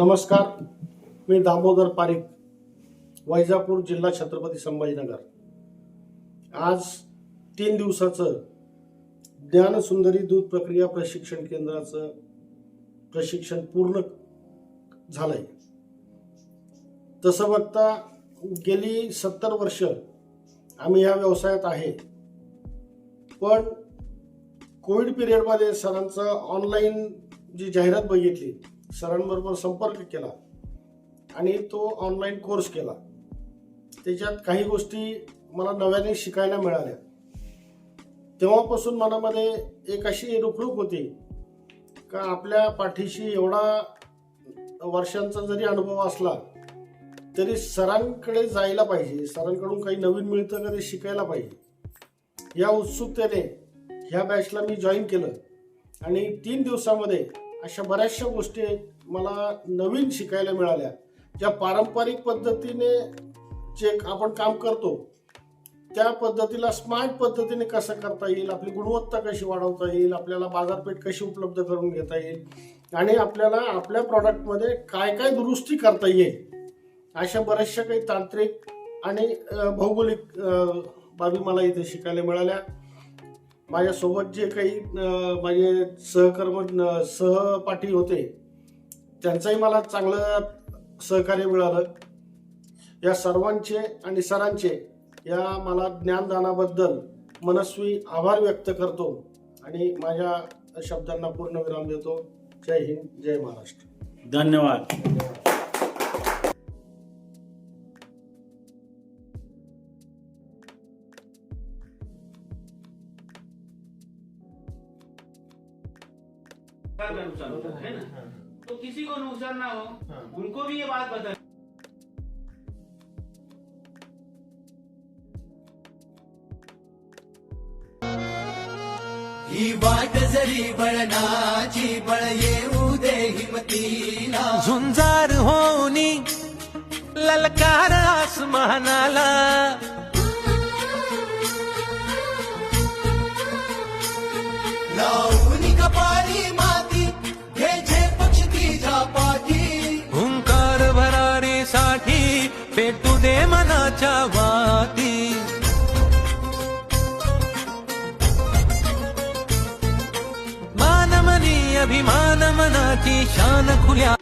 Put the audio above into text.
नमस्कार मी दामोदर पारिक वैजापूर जिल्हा छत्रपती संभाजीनगर. आज तीन दिवसाचं ज्ञानसुंदरी दूध प्रक्रिया प्रशिक्षण केंद्राचं प्रशिक्षण पूर्ण झालंय. तसं बघता गेली सत्तर वर्ष आम्ही या व्यवसायात आहे. पण कोविड पिरियडमध्ये सरांचं ऑनलाईन जी जाहिरात बघितली सरांबरोबर संपर्क केला आणि तो ऑनलाईन कोर्स केला. त्याच्यात काही गोष्टी मला नव्याने शिकायला मिळाल्या. तेव्हापासून मनामध्ये एक अशी रुखरुख होती का आपल्या पाठीशी एवढा वर्षांचा जरी अनुभव असला तरी सरांकडे जायला पाहिजे. सरांकडून काही नवीन मिळतं का ते शिकायला पाहिजे. या उत्सुकतेने ह्या बॅचला मी जॉईन केलं. आणि तीन दिवसामध्ये अशा बऱ्याचशा गोष्टी मला नवीन शिकायला मिळाल्या. ज्या पारंपरिक पद्धतीने जे आपण काम करतो त्या पद्धतीला स्मार्ट पद्धतीने कसं करता येईल? आपली गुणवत्ता कशी वाढवता येईल? आपल्याला बाजारपेठ कशी उपलब्ध करून घेता येईल? आणि आपल्याला आपल्या प्रॉडक्टमध्ये काय काय दुरुस्ती करता येईल? अशा बऱ्याचशा काही तांत्रिक आणि भौगोलिक बाबी मला इथे शिकायला मिळाल्या. माझ्यासोबत जे काही माझे सहकर्म सहपाठी होते त्यांचंही मला चांगलं सहकार्य मिळालं. या सर्वांचे आणि सरांचे या मला ज्ञानदानाबद्दल मनस्वी आभार व्यक्त करतो आणि माझ्या शब्दांना पूर्ण विराम देतो. जय हिंद जय महाराष्ट्र. धन्यवाद. का नुकसान होता है। ना? तो किसी को नुकसान ना हो उनको भी ये बात बता ही वाट जरी बळनाची बळ येऊ दे हिमतीला झुंजार होनी ललकार आसमानाला अभिमान मनाची शान खुल्या